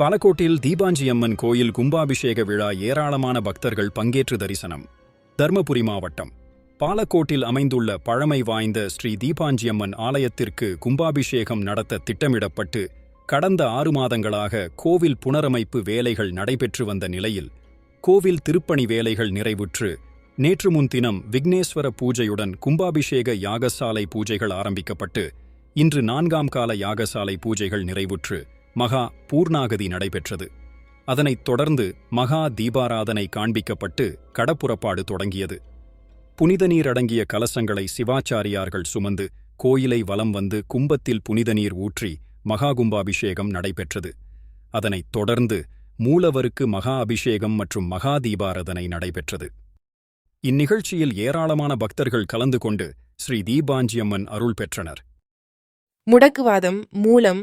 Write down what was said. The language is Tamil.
பாலக்கோட்டில் தீபாஞ்சியம்மன் கோயில் கும்பாபிஷேக விழா ஏராளமான பக்தர்கள் பங்கேற்று தரிசனம். தர்மபுரி மாவட்டம். பாலக்கோட்டில் அமைந்துள்ள பழமை வாய்ந்த ஸ்ரீ தீபாஞ்சியம்மன் ஆலயத்திற்கு கும்பாபிஷேகம் நடத்த திட்டமிடப்பட்டு கடந்த ஆறு மாதங்களாக கோவில் புனரமைப்பு வேலைகள் நடைபெற்று வந்த நிலையில் கோவில் திருப்பணி வேலைகள் நிறைவுற்று நேற்று முன்தினம் விக்னேஸ்வர பூஜையுடன் கும்பாபிஷேக யாகசாலை பூஜைகள் ஆரம்பிக்கப்பட்டு இன்று நான்காம் கால யாகசாலை பூஜைகள் நிறைவுற்று. மகா பூர்ணாகதி நடைபெற்றது. அதனைத் தொடர்ந்து மகா தீபாராதனை காண்பிக்கப்பட்டு கடப்புறப்பாடு தொடங்கியது. புனித நீர் அடங்கிய கலசங்களை சிவாச்சாரியார்கள் சுமந்து கோயிலை வலம் வந்து கும்பத்தில் புனித நீர் ஊற்றி மகா கும்பாபிஷேகம் நடைபெற்றது. அதனைத் தொடர்ந்து மூலவருக்கு மகா அபிஷேகம் மற்றும் மகா தீபாராதனை நடைபெற்றது. இந்நிகழ்ச்சியில் ஏராளமான பக்தர்கள் கலந்து கொண்டு ஸ்ரீ தீபாஞ்சியம்மன் அருள் பெற்றனர். முடக்குவாதம் மூலம்